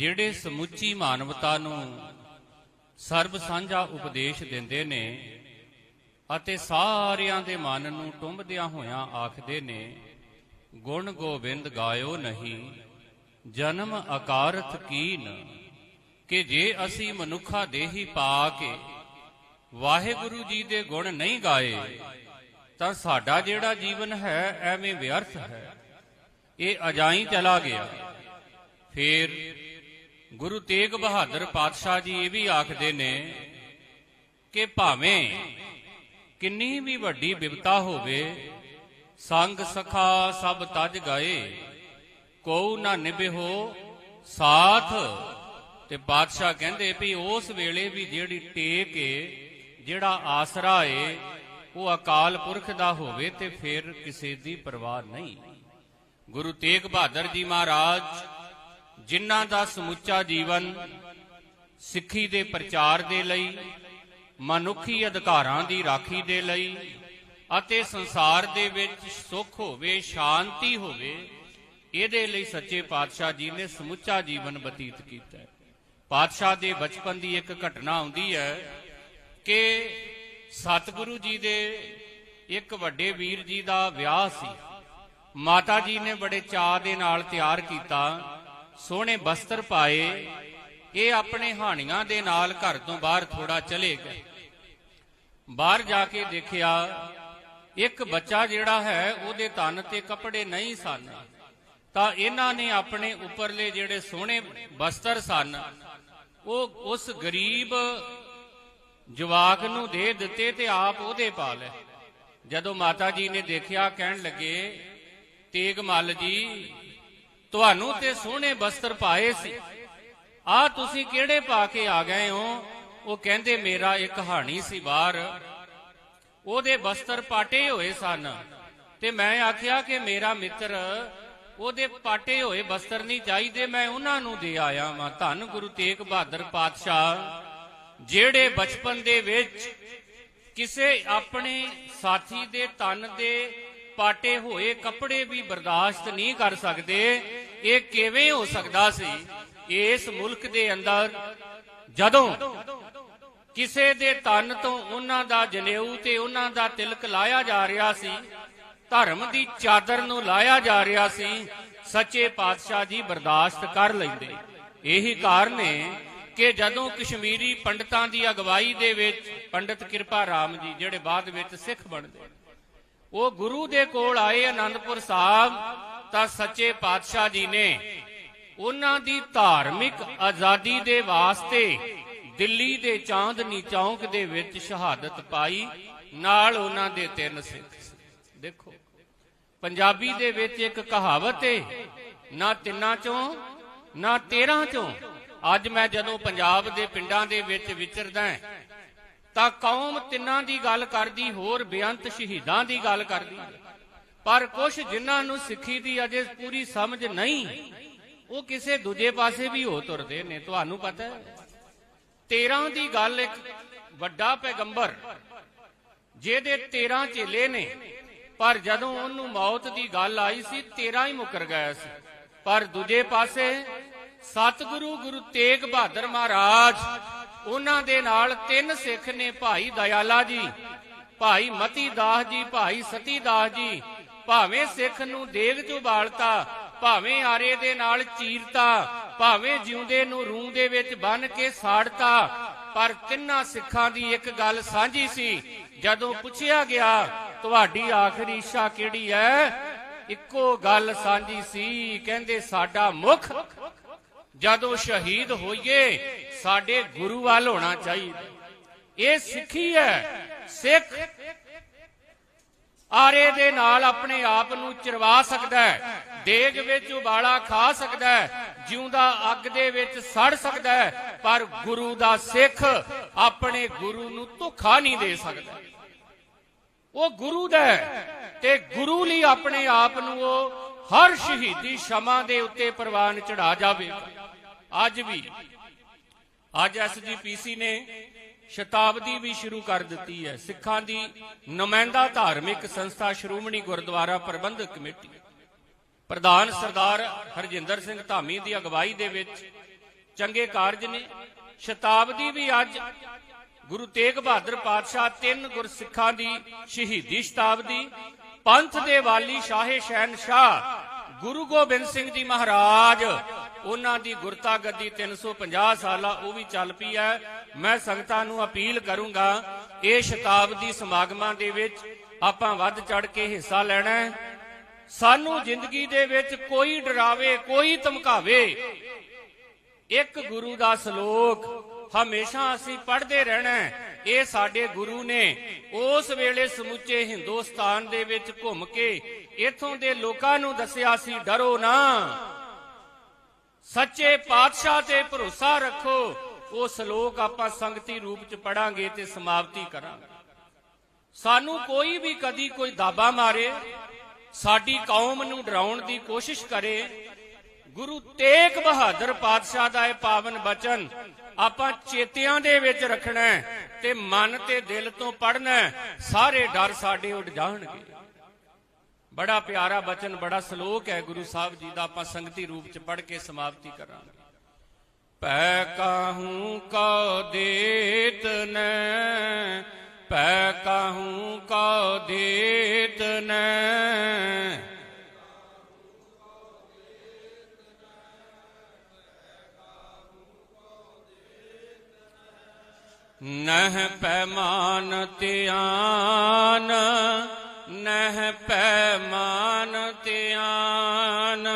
ਜਿਹੜੇ ਸਮੁੱਚੀ ਮਾਨਵਤਾ ਨੂੰ ਸਰਬ ਸਾਂਝਾ ਉਪਦੇਸ਼ ਦਿੰਦੇ ਨੇ ਅਤੇ ਸਾਰਿਆਂ ਦੇ ਮਨ ਨੂੰ ਟੁੰਬਦਿਆਂ ਹੋਇਆਂ ਆਖਦੇ ਨੇ, ਗੁਣ ਗੋਬਿੰਦ ਗਾਇਓ ਨਹੀਂ, ਜਨਮ ਅਕਾਰਥ ਕੀਨ, ਕਿ ਜੇ ਅਸੀਂ ਮਨੁੱਖਾ ਦੇਹੀ ਪਾ ਕੇ ਵਾਹਿਗੁਰੂ ਜੀ ਦੇ ਗੁਣ ਨਹੀਂ ਗਾਏ, ਤਾਂ ਸਾਡਾ ਜਿਹੜਾ ਜੀਵਨ ਹੈ ਐਵੇਂ ਵਿਅਰਥ ਹੈ। ਇਹ ਅਜਾਈ ਚਲਾ ਗਿਆ। ਫੇਰ ਗੁਰੂ ਤੇਗ ਬਹਾਦਰ ਪਾਤਸ਼ਾਹ ਜੀ ਇਹ ਵੀ ਆਖਦੇ ਨੇ ਕਿ ਭਾਵੇਂ ਕਿੰਨੀ ਵੀ ਵੱਡੀ ਬਿਪਤਾ ਹੋਵੇ, ਸੰਗ ਸਖਾ ਸਭ ਤਜ ਗਏ ਕੋ ਨਾ ਨਿਭਿਓ ਸਾਥ। ਤੇ ਬਾਦਸ਼ਾਹ ਕਹਿੰਦੇ ਵੀ ਉਸ ਵੇਲੇ ਵੀ ਜਿਹੜੀ ਟੇਕ ਏ, ਜਿਹੜਾ ਆਸਰਾ ਏ, ਉਹ ਅਕਾਲ ਪੁਰਖ ਦਾ ਹੋਵੇ ਤੇ ਫਿਰ ਕਿਸੇ ਦੀ ਪਰਵਾਹ ਨਹੀਂ। ਗੁਰੂ ਤੇਗ ਬਹਾਦਰ ਜੀ ਮਹਾਰਾਜ ਜਿਨ੍ਹਾਂ ਦਾ ਸਮੁੱਚਾ ਜੀਵਨ ਸਿੱਖੀ ਦੇ ਪ੍ਰਚਾਰ ਦੇ ਲਈ, ਮਨੁੱਖੀ ਅਧਿਕਾਰਾਂ ਦੀ ਰਾਖੀ ਦੇ ਲਈ ਅਤੇ ਸੰਸਾਰ ਦੇ ਵਿੱਚ ਸੁੱਖ ਹੋਵੇ, ਸ਼ਾਂਤੀ ਹੋਵੇ, ਇਹਦੇ ਲਈ ਸੱਚੇ ਪਾਤਸ਼ਾਹ ਜੀ ਨੇ ਸਮੁੱਚਾ ਜੀਵਨ ਬਤੀਤ ਕੀਤਾ ਪਾਤਸ਼ਾਹ ਦੇ ਬਚਪਨ ਦੀ ਇੱਕ ਘਟਨਾ ਆਉਂਦੀ ਹੈ ਕਿ ਸਤਿਗੁਰੂ ਜੀ ਦੇ ਇੱਕ ਵੱਡੇ ਵੀਰ ਜੀ ਦਾ ਵਿਆਹ ਸੀ। ਮਾਤਾ ਜੀ ਨੇ ਬੜੇ ਚਾਅ ਦੇ ਨਾਲ ਤਿਆਰ ਕੀਤਾ। ਸੋਹਣੇ ਬਸਤਰ ਪਾਏ, ਇਹ ਆਪਣੇ ਹਾਣੀਆਂ ਦੇ ਨਾਲ ਘਰ ਤੋਂ ਬਾਹਰ ਥੋੜਾ ਚਲੇ ਗਏ। ਬਾਹਰ ਜਾ ਕੇ ਦੇਖਿਆ, ਇੱਕ ਬੱਚਾ ਜਿਹੜਾ ਹੈ, ਉਹਦੇ ਤਨ ਤੇ ਕੱਪੜੇ ਨਹੀਂ ਸਨ। ਤਾਂ ਇਹਨਾਂ ਨੇ ਆਪਣੇ ਉੱਪਰਲੇ ਜਿਹੜੇ ਸੋਹਣੇ ਬਸਤਰ ਸਨ, ਉਹ ਉਸ ਗਰੀਬ ਜਵਾਕ ਨੂੰ ਦੇ ਦਿੱਤੇ ਤੇ ਆਪ ਉਹਦੇ ਪਾ ਲੈ ਜਦੋਂ ਮਾਤਾ ਜੀ ਨੇ ਦੇਖਿਆ, ਕਹਿਣ ਲੱਗੇ, ਤੇਗ ਮੱਲ ਜੀ ਤੁਹਾਨੂੰ ਤੇ ਸੋਹਣੇ ਬਸਤਰ ਪਾਏ ਸੀ। ਆ ਤੁਸੀਂ ਕਿਹੜੇ ਪਾ ਕੇ ਆ ਗਏ ਹੋ? ਉਹ ਕਹਿੰਦੇ, ਮੇਰਾ ਇੱਕ ਹਾਣੀ ਸੀ ਬਾਹਰ। ਉਹਦੇ ਬਸਤਰ ਪਾਟੇ ਹੋਏ ਸਨ। ਤੇ ਮੈਂ ਆਖਿਆ ਕਿ ਮੇਰਾ ਮਿੱਤਰ, ਉਹਦੇ ਪਾਟੇ ਹੋਏ ਬਸਤਰ ਨਹੀਂ ਚਾਹੀਦੇ, ਮੈਂ ਉਹਨਾਂ ਨੂੰ ਦੇ ਆਇਆ ਵਾਂ। ਧੰਨ ਗੁਰੂ ਤੇਗ ਬਹਾਦਰ ਪਾਤਸ਼ਾਹ, ਜਿਹੜੇ ਬਚਪਨ ਦੇ ਵਿੱਚ ਕਿਸੇ ਆਪਣੇ ਸਾਥੀ ਦੇ ਤਨ ਦੇ ਪਾਟੇ ਹੋਏ ਕੱਪੜੇ ਵੀ ਬਰਦਾਸ਼ਤ ਨਹੀਂ ਕਰ ਸਕਦੇ। ਇਹ ਕਿਵੇਂ ਹੋ ਸਕਦਾ ਸੀ? ਇਸ ਮੁਲਕ ਦੇ ਅੰਦਰ ਜਦੋਂ ਕਿਸੇ ਦੇ ਤਨ ਤੋਂ ਉਹਨਾਂ ਦਾ ਜਨੇਊ ਤੇ ਉਹਨਾਂ ਦਾ ਤਿਲਕ ਲਾਇਆ ਜਾ ਰਿਹਾ ਸੀ, ਧਰਮ ਦੀ ਚਾਦਰ ਨੂੰ ਲਾਇਆ ਜਾ ਰਿਹਾ ਸੀ, ਸੱਚੇ ਪਾਤਸ਼ਾਹ ਜੀ ਬਰਦਾਸ਼ਤ ਕਰ ਲੈਂਦੇ। ਇਹੀ ਕਾਰਨ ਹੈ ਕਿ ਜਦੋਂ ਕਸ਼ਮੀਰੀ ਪੰਡਤਾਂ ਦੀ ਅਗਵਾਈ ਦੇ ਵਿੱਚ ਪੰਡਤ ਕਿਰਪਾ ਰਾਮ ਜੀ ਜਿਹੜੇ ਬਾਅਦ ਵਿੱਚ ਸਿੱਖ ਬਣਦੇ। ਉਹ ਗੁਰੂ ਦੇ ਕੋਲ ਆਏ ਅਨੰਦਪੁਰ ਸਾਹਿਬ, ਤਾਂ ਸੱਚੇ ਪਾਤਸ਼ਾਹ ਜੀ ਨੇ ਉਹਨਾਂ ਦੀ ਧਾਰਮਿਕ ਆਜ਼ਾਦੀ ਦੇ ਵਾਸਤੇ ਦਿੱਲੀ ਦੇ ਚਾਂਦਨੀ ਚੌਂਕ ਦੇ ਵਿੱਚ ਸ਼ਹਾਦਤ ਪਾਈ, ਨਾਲ ਉਹਨਾਂ ਦੇ ਤਿੰਨ ਸਿੱਖ ਦੇਖੋ, ਪੰਜਾਬੀ ਦੇ ਵਿੱਚ ਇੱਕ ਕਹਾਵਤ ਏ, ਨਾ ਤਿੰਨਾਂ ਚੋਂ, ਨਾ ਤੇਰਾਂ ਚੋਂ। ਅੱਜ ਮੈਂ ਜਦੋਂ ਪੰਜਾਬ ਦੇ ਪਿੰਡਾਂ ਦੇ ਵਿੱਚ ਵਿਚਰਦਾ ਤਾਂ ਕੌਮ ਤਿੰਨਾਂ ਦੀ ਗੱਲ ਕਰਦੀ, ਹੋਰ ਬੇਅੰਤ ਸ਼ਹੀਦਾਂ ਦੀ ਗੱਲ ਕਰਦੀ। ਪਰ ਕੁਝ ਜਿਨ੍ਹਾਂ ਨੂੰ ਸਿੱਖੀ ਦੀ ਅਜੇ ਪੂਰੀ ਸਮਝ ਨਹੀਂ, ਉਹ ਕਿਸੇ ਦੂਜੇ ਪਾਸੇ ਵੀ ਹੋ ਤੁਰਦੇ ਨੇ, ਤੁਹਾਨੂੰ ਪਤਾ ਹੈ। 13 ਦੀ ਗੱਲ ਇੱਕ ਵੱਡਾ ਪੈਗੰਬਰ, ਜਿਹਦੇ 13 ਚੇਲੇ ਨੇ, ਪਰ ਜਦੋਂ ਉਹਨੂੰ ਮੌਤ ਦੀ ਗੱਲ ਆਈ ਸੀ 13 ਹੀ ਮੁਕਰ ਗਿਆ ਸੀ। ਪਰ ਦੂਜੇ ਪਾਸੇ ਸਤਿਗੁਰੂ ਗੁਰੂ ਤੇਗ ਬਹਾਦਰ ਮਹਾਰਾਜ ਉਹਨਾਂ ਦੇ ਨਾਲ ਤਿੰਨ ਸਿੱਖ ਨੇ, ਭਾਈ ਦਇਆਲਾ ਜੀ, ਭਾਈ ਮਤੀ ਦਾਸ ਜੀ, ਭਾਈ ਸਤੀ ਦਾਸ ਜੀ। ਭਾਵੇਂ ਸਿੱਖ ਨੂੰ ਦੇਗ ਚੋਂ ਬਾਲਤਾ ਭਾਵੇਂ ਆਰੇ ਦੇ ਨਾਲ ਚੀਰਤਾ, ਭਾਵੇਂ ਜਿਉਂਦੇ ਨੂੰ ਰੂਹ ਦੇ ਵਿੱਚ ਬੰਨ ਕੇ ਸਾੜਤਾ, ਪਰ ਤਿੰਨਾਂ ਸਿੱਖਾਂ ਦੀ ਇੱਕ ਗੱਲ ਸਾਂਝੀ ਸੀ, ਜਦੋਂ ਪੁੱਛਿਆ ਗਿਆ, ਤੁਹਾਡੀ ਆਖਰੀ ਇੱਛਾ ਕਿਹੜੀ ਹੈ? ਇੱਕੋ ਗੱਲ ਸਾਂਝੀ ਸੀ, ਕਹਿੰਦੇ, ਸਾਡਾ ਮੁਖ ਜਦੋਂ ਸ਼ਹੀਦ ਹੋਈਏ, ਸਾਡੇ ਗੁਰੂ ਵੱਲ ਹੋਣਾ ਚਾਹੀਦਾ। ਇਹ ਸਿੱਖੀ ਹੈ। ਸਿੱਖ ਆਰੇ ਦੇ ਨਾਲ ਆਪਣੇ ਆਪ ਨੂੰ ਚਰਵਾ ਸਕਦਾ ਹੈ, ਦੇਗ ਵਿੱਚ ਉਬਾਲਾ ਖਾ ਸਕਦਾ ਹੈ, ਜਿਉਂਦਾ ਅੱਗ ਦੇ ਵਿੱਚ ਸੜ ਸਕਦਾ ਹੈ, ਪਰ ਗੁਰੂ ਦਾ ਸਿੱਖ ਆਪਣੇ ਗੁਰੂ ਨੂੰ ਧੋਖਾ ਨਹੀਂ ਦੇ ਸਕਦਾ। ਉਹ ਗੁਰੂ ਦਾ ਤੇ ਗੁਰੂ ਲਈ ਆਪਣੇ ਆਪ ਨੂੰ ਉਹ ਹਰ ਸ਼ਹੀਦੀ ਸ਼ਮਾ ਦੇ ਉੱਤੇ ਪ੍ਰਵਾਨ ਚੜਾ ਜਾਵੇ ਅੱਜ ਵੀ, ਅੱਜ ਐਸਜੀਪੀਸੀ ਨੇ ਸ਼ਤਾਬਦੀ ਵੀ ਸ਼ੁਰੂ ਕਰ ਦਿੱਤੀ ਹੈ। ਸਿੱਖਾਂ ਦੀ ਨੁਮਾਇੰਦਾ ਧਾਰਮਿਕ ਸੰਸਥਾ ਸ਼੍ਰੋਮਣੀ ਗੁਰਦੁਆਰਾ ਪ੍ਰਬੰਧਕ ਕਮੇਟੀ। ਪ੍ਰਧਾਨ ਸਰਦਾਰ ਹਰਜਿੰਦਰ ਸਿੰਘ ਧਾਮੀ ਦੀ ਅਗਵਾਈ ਦੇ ਵਿੱਚ ਚੰਗੇ ਕਾਰਜ ਨੇ। ਸ਼ਤਾਬਦੀ ਵੀ ਅੱਜ ਗੁਰੂ ਤੇਗ ਬਹਾਦਰ ਪਾਤਸ਼ਾਹ ਤਿੰਨ ਗੁਰਸਿੱਖਾਂ ਦੀ ਸ਼ਹੀਦੀ ਸ਼ਤਾਬਦੀ, ਪੰਥ ਦੇ ਵਾਲੀ ਸ਼ਾਹੇ ਸ਼ਹਿਨਸ਼ਾਹ ਗੁਰੂ ਗੋਬਿੰਦ ਸਿੰਘ ਜੀ ਮਹਾਰਾਜ ਉਹਨਾਂ ਦੀ ਗੁਰਤਾ ਗੱਦੀ 350 ਸਾਲਾ ਉਹ ਵੀ ਚੱਲ ਪਈ ਹੈ। ਮੈਂ ਸੰਗਤਾਂ ਨੂੰ ਅਪੀਲ ਕਰੂੰਗਾ, ਇਹ ਸ਼ਤਾਬਦੀ ਸਮਾਗਮਾਂ ਦੇ ਵਿੱਚ ਆਪਾਂ ਵੱਧ ਚੜ ਕੇ ਹਿੱਸਾ ਲੈਣਾ ਹੈ। ਸਾਨੂੰ ਜ਼ਿੰਦਗੀ ਦੇ ਵਿੱਚ ਕੋਈ ਡਰਾਵੇ, ਕੋਈ ਧਮਕਾਵੇ। ਇੱਕ ਗੁਰੂ ਦਾ ਸ਼ਲੋਕ ਹਮੇਸ਼ਾ ਅਸੀਂ ਪੜ੍ਹਦੇ ਰਹਿਣਾ ਇਹ ਸਾਡੇ ਗੁਰੂ ਨੇ ਉਸ ਵੇਲੇ ਸਮੁੱਚੇ ਹਿੰਦੁਸਤਾਨ ਦੇ ਵਿੱਚ ਘੁੰਮ ਕੇ ਇਥੋਂ ਦੇ ਲੋਕਾਂ ਨੂੰ ਦੱਸਿਆ ਸੀ, ਡਰੋ ਨਾ। ਸੱਚੇ ਪਾਤਸ਼ਾਹ ਤੇ ਭਰੋਸਾ ਰੱਖੋ ਉਹ ਸ਼ਲੋਕ ਆਪਾਂ ਸੰਗਤੀ ਰੂਪ ਚ ਪੜਾਂਗੇ ਤੇ ਸਮਾਪਤੀ ਕਰਾਂਗੇ। ਸਾਨੂੰ ਕੋਈ ਵੀ ਕਦੀ ਕੋਈ ਦਾਬਾ ਮਾਰੇ, ਸਾਡੀ ਕੌਮ ਨੂੰ ਡਰਾਉਣ ਦੀ ਕੋਸ਼ਿਸ਼ ਕਰੇ, ਗੁਰੂ ਤੇਗ ਬਹਾਦਰ ਪਾਤਸ਼ਾਹ ਦਾ ਇਹ ਪਾਵਨ ਬਚਨ ਆਪਾਂ ਚੇਤਿਆਂ ਦੇ ਵਿੱਚ ਰੱਖਣਾ ਤੇ ਮਨ ਤੇ ਦਿਲ ਤੋਂ ਪੜਨਾ ਸਾਰੇ ਡਰ ਸਾਡੇ ਉੱਡ ਜਾਣਗੇ। ਬੜਾ ਪਿਆਰਾ ਬਚਨ ਬੜਾ ਸ਼ਲੋਕ ਹੈ ਗੁਰੂ ਸਾਹਿਬ ਜੀ ਦਾ ਆਪਾਂ ਸੰਗਤੀ ਰੂਪ ਚ ਪੜ੍ਹ ਕੇ ਸਮਾਪਤੀ ਕਰਾਂਗੇ ਪੈ ਕਾਹੂ ਕਉ ਦੇਤ ਨੈ ਪੈ ਕਾਹੂ ਕਉ ਦੇਤ ਨੈ ਨਹ ਪੈਮਾਨ ਧਿਆਨ ਨਹ ਪੈਮਾਨ ਧਿਆਨ।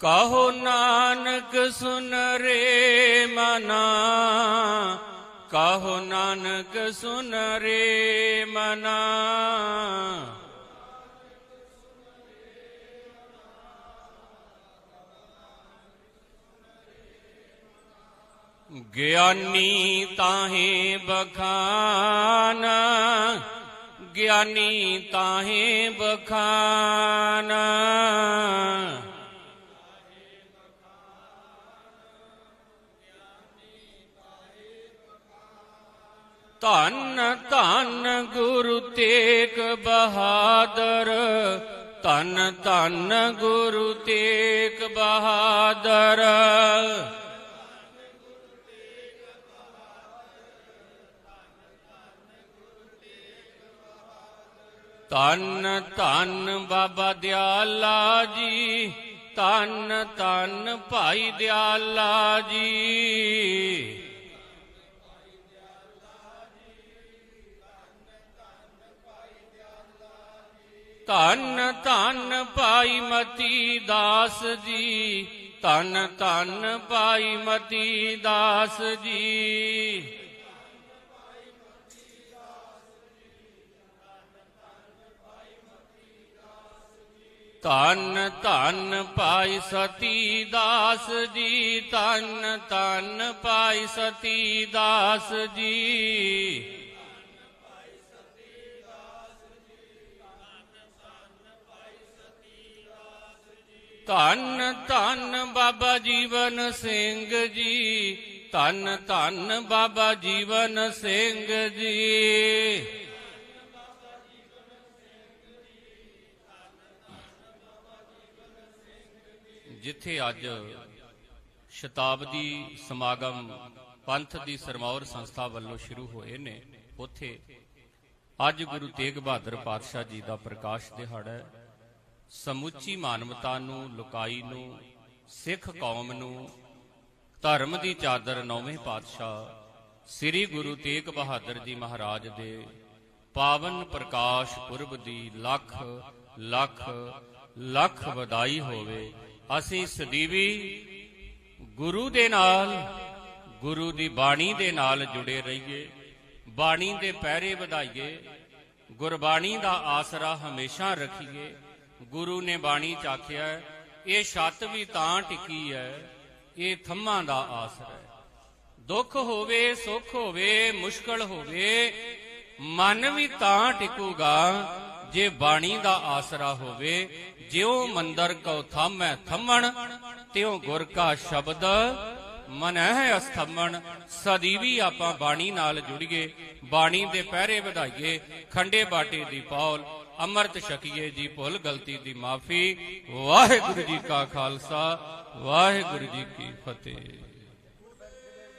ਕਹੋ ਨਾਨਕ ਸੁਨ ਰੇ ਮਨਾ। ਕਹੋ ਨਾਨਕ ਸੁਨ ਰੇ ਮਨਾ। ਗਿਆਨੀ ਤਾਹੇ ਬਖਾਨ, ਗਿਆਨੀ ਤਾਹੇ ਬਖਾਨ। ਧੰਨ ਧੰਨ ਗੁਰੂ ਤੇਗ ਬਹਾਦਰ, ਧੰਨ ਧੰਨ ਗੁਰੂ ਤੇਗ ਬਹਾਦਰ। ਧੰਨ ਧੰਨ ਬਾਬਾ ਦਿਆਲਾ ਜੀ, ਧੰਨ ਧੰਨ ਭਾਈ ਦਿਆਲਾ ਜੀ। ਧੰਨ ਧੰਨ ਭਾਈ ਮਤੀ ਦਾਸ ਜੀ, ਧੰਨ ਧੰਨ ਭਾਈ ਮਤੀ ਦਾਸ ਜੀ। ਧੰਨ ਧੰਨ ਭਾਈ ਸਤੀ ਦਾਸ ਜੀ, ਧੰਨ ਧੰਨ ਭਾਈ ਸਤੀ ਦਾਸ ਜੀ। ਧੰਨ ਧੰਨ ਬਾਬਾ ਜੀਵਨ ਸਿੰਘ ਜੀ, ਧੰਨ ਧੰਨ ਬਾਬਾ ਜੀਵਨ ਸਿੰਘ ਜੀ। ਜਿੱਥੇ ਅੱਜ ਸ਼ਤਾਬਦੀ ਸਮਾਗਮ ਪੰਥ ਦੀ ਸਰਮੌਰ ਸੰਸਥਾ ਵੱਲੋਂ ਸ਼ੁਰੂ ਹੋਏ ਨੇ, ਉੱਥੇ ਅੱਜ ਗੁਰੂ ਤੇਗ ਬਹਾਦਰ ਪਾਤਸ਼ਾਹ ਜੀ ਦਾ ਪ੍ਰਕਾਸ਼ ਦਿਹਾੜਾ ਸਮੁੱਚੀ ਮਾਨਵਤਾ ਨੂੰ, ਲੁਕਾਈ ਨੂੰ, ਸਿੱਖ ਕੌਮ ਨੂੰ, ਧਰਮ ਦੀ ਚਾਦਰ ਨੌਵੇਂ ਪਾਤਸ਼ਾਹ ਸ੍ਰੀ ਗੁਰੂ ਤੇਗ ਬਹਾਦਰ ਜੀ ਮਹਾਰਾਜ ਦੇ ਪਾਵਨ ਪ੍ਰਕਾਸ਼ ਪੁਰਬ ਦੀ ਲੱਖ ਲੱਖ ਲੱਖ ਵਧਾਈ ਹੋਵੇ ਅਸੀਂ ਸਦੀਵੀ ਗੁਰੂ ਦੇ ਨਾਲ, ਗੁਰੂ ਦੀ ਬਾਣੀ ਦੇ ਨਾਲ ਜੁੜੇ ਰਹੀਏ, ਬਾਣੀ ਦੇ ਪਹਿਰੇ ਵਧਾਈਏ, ਗੁਰਬਾਣੀ ਦਾ ਆਸਰਾ ਹਮੇਸ਼ਾ ਰੱਖੀਏ। ਗੁਰੂ ਨੇ ਬਾਣੀ ਚ ਆਖਿਆ ਇਹ ਛੱਤ ਵੀ ਤਾਂ ਟਿਕੀ ਹੈ, ਇਹ ਥੰਮਾਂ ਦਾ ਆਸਰਾ ਹੈ। ਦੁੱਖ ਹੋਵੇ, ਸੁੱਖ ਹੋਵੇ, ਮੁਸ਼ਕਲ ਹੋਵੇ, ਮਨ ਵੀ ਤਾਂ ਟਿਕੂਗਾ ਜੇ ਬਾਣੀ ਦਾ ਆਸਰਾ ਹੋਵੇ, ਜਿਉ ਮੰਦਰ ਕਉ ਥਾਮੈ ਥੰਮਣ, ਤਿਉ ਗੁਰ ਕਾ ਸ਼ਬਦ ਮਨਹਿ ਅਸਥਮਣ। ਸਦੀ ਵੀ ਆਪਾਂ ਬਾਣੀ ਨਾਲ ਜੁੜੀਏ, ਬਾਣੀ ਦੇ ਪਹਿਰੇ ਵਧਾਈਏ, ਖੰਡੇ ਬਾਟੇ ਦੀ ਪੌਲ, ਅੰਮ੍ਰਿਤ ਛਕੀਏ ਜੀ ਭੁੱਲ ਗਲਤੀ ਦੀ ਮਾਫੀ। ਵਾਹਿਗੁਰੂ ਜੀ ਕਾ ਖਾਲਸਾ, ਵਾਹਿਗੁਰੂ ਜੀ ਕੀ ਫਤਿਹ।